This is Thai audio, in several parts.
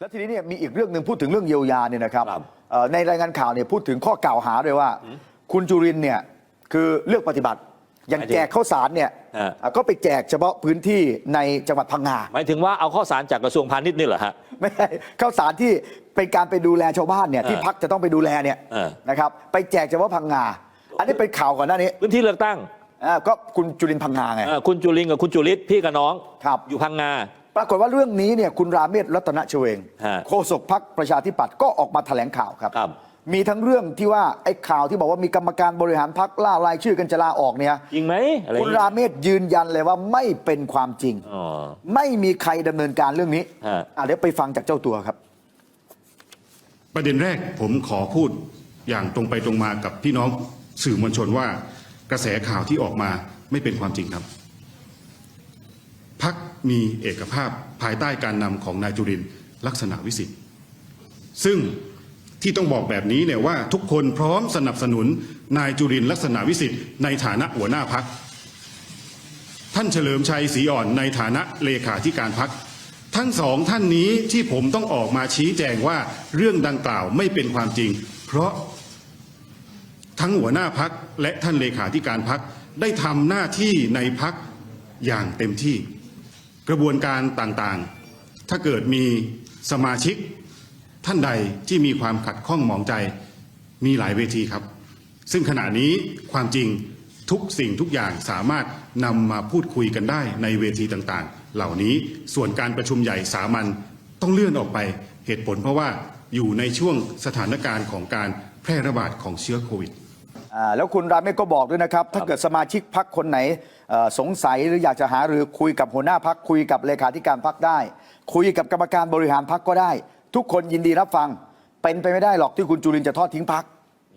แล้วทีนี้เนี่ยมีอีกเรื่องหนึ่งพูดถึงเรื่องเยียวยาเนี่ยนะครับครับ เอ่อในรายงานข่าวเนี่ยพูดถึงข้อกล่าวหาเลยว่า คุณจุรินทร์เนี่ยคือเลือกปฏิบัติอย่างหมายถึงแจกข้าวสารเนี่ยฮะ อะก็ไปแจกเฉพาะพื้นที่ในจังหวัดพังงา หมายถึงว่าเอาข้อสารจากกระทรวงพาณิชย์นี่เหรอฮะ ไม่ใช่ข้าวสารที่เป็นการไปดูแลชาวบ้านเนี่ยเออที่พักจะต้องไปดูแลเนี่ยเออ นะครับไปแจกเฉพาะพังงา อันนี้เป็นข่าวก่อนหน้านี้พื้นที่เลือกตั้งอ่าก็คุณจุรินทร์พังงาไง เอ่อคุณจุลินกับคุณจุลิศพี่กับน้อง ครับ อยู่พังงา ปรากฏว่าเรื่องนี้เนี่ยคุณราเมศรัตนชเวง ฮะโฆษกพักประชาธิปัตย์ก็ออกมาแถลงข่าวครับ ครับ มีทั้งเรื่องที่ว่าไอ้ข่าวที่บอกว่ามีกรรมการบริหารพักล่ารายชื่อกันจะลาออกเนี่ย จริงไหมอะไรคุณราเมศยืนยันเลยว่าไม่เป็นความจริง อ๋อไม่มีใครดำเนินการเรื่องนี้ฮะ อะเดี๋ยวไปฟังจากเจ้าตัวครับ ประเด็นแรกผมขอพูดอย่างตรงไปตรงมากับพี่น้องสื่อมวลชนว่ากระแสข่าวที่ออกมาไม่เป็นความจริงครับพัก มีเอกภาพภายใต้การนำของนายจุรินลักษณะวิสิทธิ์ซึ่งที่ต้องบอกแบบนี้เนี่ยว่าทุกคนพร้อมสนับสนุนนายจุรินลักษณะวิสิทธิ์ในฐานะหัวหน้าพัก ท่านเฉลิมชัยศรีอ่อนในฐานะเลขาธิการพัก ทั้งสองท่านนี้ที่ผมต้องออกมาชี้แจงว่าเรื่องดังกล่าวไม่เป็นความจริง เพราะทั้งหัวหน้าพักและท่านเลขาธิการพักได้ทำหน้าที่ในพักอย่างเต็มที่ กระบวนการต่างๆ ถ้าเกิดมีสมาชิกท่านใดที่มีความขัดข้องหมองใจมีหลายเวทีครับ ซึ่งขณะนี้ความจริงทุกสิ่งทุกอย่างสามารถนำมาพูดคุยกันได้ในเวทีต่างๆ เหล่านี้ส่วนการประชุมใหญ่สามัญต้องเลื่อนออกไปเหตุผลเพราะว่าอยู่ในช่วงสถานการณ์ของการแพร่ระบาดของเชื้อโควิด อ่าแล้วคุณราเมศก็บอกด้วยนะครับ ถ้าเกิดสมาชิกพักคนไหน สงสัยหรืออยากจะหารือคุยกับหัวหน้าพักคุยกับเลขาธิการพักได้ คุยกับกรรมการบริหารพักก็ได้ ทุกคนยินดีรับฟัง เป็นไปไม่ได้หรอกที่คุณจุรินจะทอดทิ้งพัก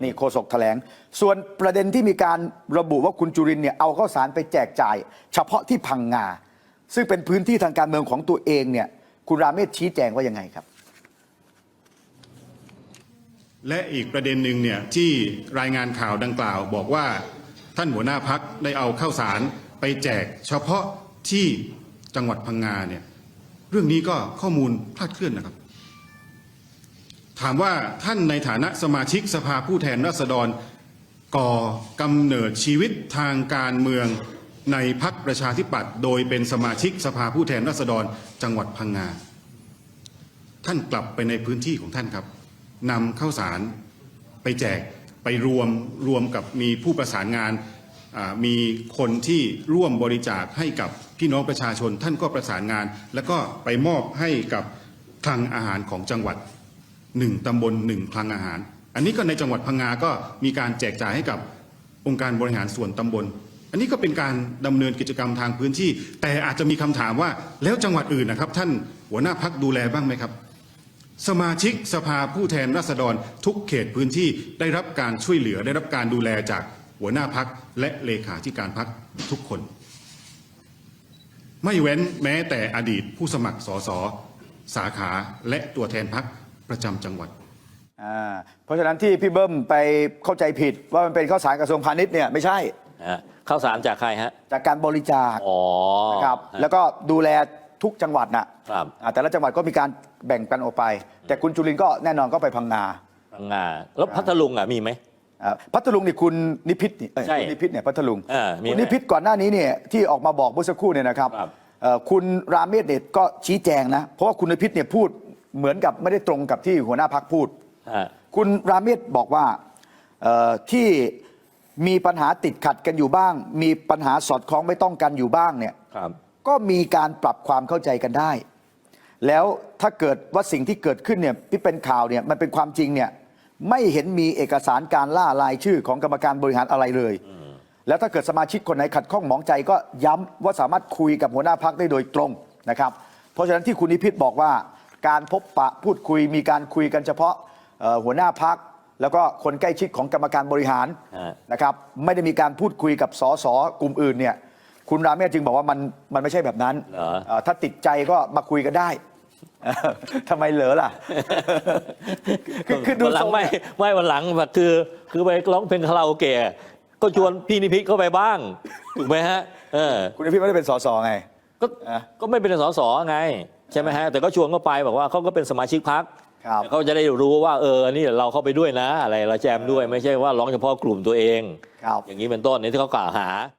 นี่โฆษกแถลง ส่วนประเด็นที่มีการระบุว่าคุณจุรินเนี่ยเอาข้าวสารไปแจกจ่าย เฉพาะที่พังงา ซึ่งเป็นพื้นที่ทางการเมืองของตัวเองเนี่ยคุณราเมศชี้แจงว่ายังไงครับ และอีกประเด็นหนึ่งเนี่ยที่รายงานข่าวดังกล่าว บอกว่าท่านหัวหน้าพักได้เอาข้าวสาร ไปแจกเฉพาะที่จังหวัดพังงาเนี่ยเรื่องนี้ก็ข้อมูลคลาดเคลื่อนนะครับ ถามว่าท่านในฐานะสมาชิกสภาผู้แทนราษฎรก่อกำเนิดชีวิตทางการเมืองในพักประชาธิปัตย์โดยเป็นสมาชิกสภาผู้แทนราษฎรจังหวัดพังงา ท่านกลับไปในพื้นที่ของท่านครับนำข้าวสารไปแจกไปรวมรวมกับมีผู้ประสานงาน มีคนที่ร่วมบริจาคให้กับพี่น้องประชาชนท่านก็ประสานงาน แล้วก็ไปมอบให้กับคลังอาหารของจังหวัดหนึ่งตำบลหนึ่งคลังอาหาร อันนี้ก็ในจังหวัดพังงาก็มีการแจกจ่ายให้กับองค์การบริหารส่วนตำบล อันนี้ก็เป็นการดำเนินกิจกรรมทางพื้นที่ แต่อาจจะมีคำถามว่าแล้วจังหวัดอื่นนะครับ ท่านหัวหน้าพักดูแลบ้างไหมครับ สมาชิกสภาผู้แทนราษฎรทุกเขตพื้นที่ได้รับการช่วยเหลือได้รับการดูแลจาก หัวหน้าพักและเลขาธิการพักทุกคน ไม่เว้นแม้แต่อดีตผู้สมัครสสสาขาและตัวแทนพักประจำจังหวัดอ่าเพราะฉะนั้นที่พี่เบิ้มไปเข้าใจผิดว่ามันเป็นข้าวสารกระทรวงพาณิชย์เนี่ยไม่ใช่ฮะข้าวสารจากใครฮะจากการบริจาคอ๋อนะครับฮะแล้วก็ดูแลทุกจังหวัดนะครับอ่าแต่ละจังหวัดก็มีการแบ่งกันออกไป แต่คุณจุลินทร์ก็แน่นอนก็ไปพังงาพังงาแล้วพัทลุงอะมีไหมอ่า พัทลุงนี่คุณนิพิษนี่เอ้ยใช่คุณนิพิษเนี่ยพัทลุงเออมีไหมคุณนิพิษก่อนหน้านี้เนี่ยที่ออกมาบอกเมื่อสักครู่เนี่ยนะครับครับ เอ่อคุณราเมศเนี่ยก็ชี้แจงนะเพราะว่าคุณนิพิษเนี่ยพูดเหมือนกับไม่ได้ตรงกับที่หัวหน้าพักพูดฮะคุณราเมศบอกว่าเอ่อที่มีปัญหาติดขัดกันอยู่บ้าง มีปัญหาสอดคล้องไม่ต้องกันอยู่บ้างเนี่ยครับ ก็มีการปรับความเข้าใจกันได้ แล้วถ้าเกิดว่าสิ่งที่เกิดขึ้นเนี่ยที่เป็นข่าวเนี่ยมันเป็นความจริงเนี่ย ไม่เห็นมีเอกสารการล่ารายชื่อของกรรมการบริหารอะไรเลย แล้วถ้าเกิดสมาชิกคนไหนขัดข้องหมองใจก็ย้ำว่าสามารถคุยกับหัวหน้าพักได้โดยตรงนะครับ เพราะฉะนั้นที่คุณนิพิษบอกว่า การพบปะพูดคุยมีการคุยกันเฉพาะเอ่อหัวหน้าพัก แล้วก็คนใกล้ชิดของกรรมการบริหารฮะ นะครับไม่ได้มีการพูดคุยกับสสกลุ่มอื่นเนี่ยคุณราเมศจึงบอกว่ามันมันไม่ใช่แบบนั้น เหรอ เอ่อถ้าติดใจก็มาคุยกันได้เออ ทำไมเหลอล่ะ คือคือดูวันหลัทงรงไม่เนี่ยไม่วันหลังแบบคือคือไปร้องเพลงคาราโอเกะก็ชวนพี่นิพิษเข้าไปบ้างถูกไหมฮะเออ คุณพี่ไม่ได้เป็นสสไง ก็อะก็ไม่เป็นสสไง ใช่ไหมฮะ แต่ก็ชวนเขาไปบอกว่าเขาก็เป็นสมาชิกพักครับ เขาจะได้รู้ว่าเออนี่เราเข้าไปด้วยนะ อะไรเราแจมด้วยไม่ใช่ว่าร้องเฉพาะกลุ่มตัวเอง ครับ อย่างนี้เป็นต้นในที่เขากล่าวหา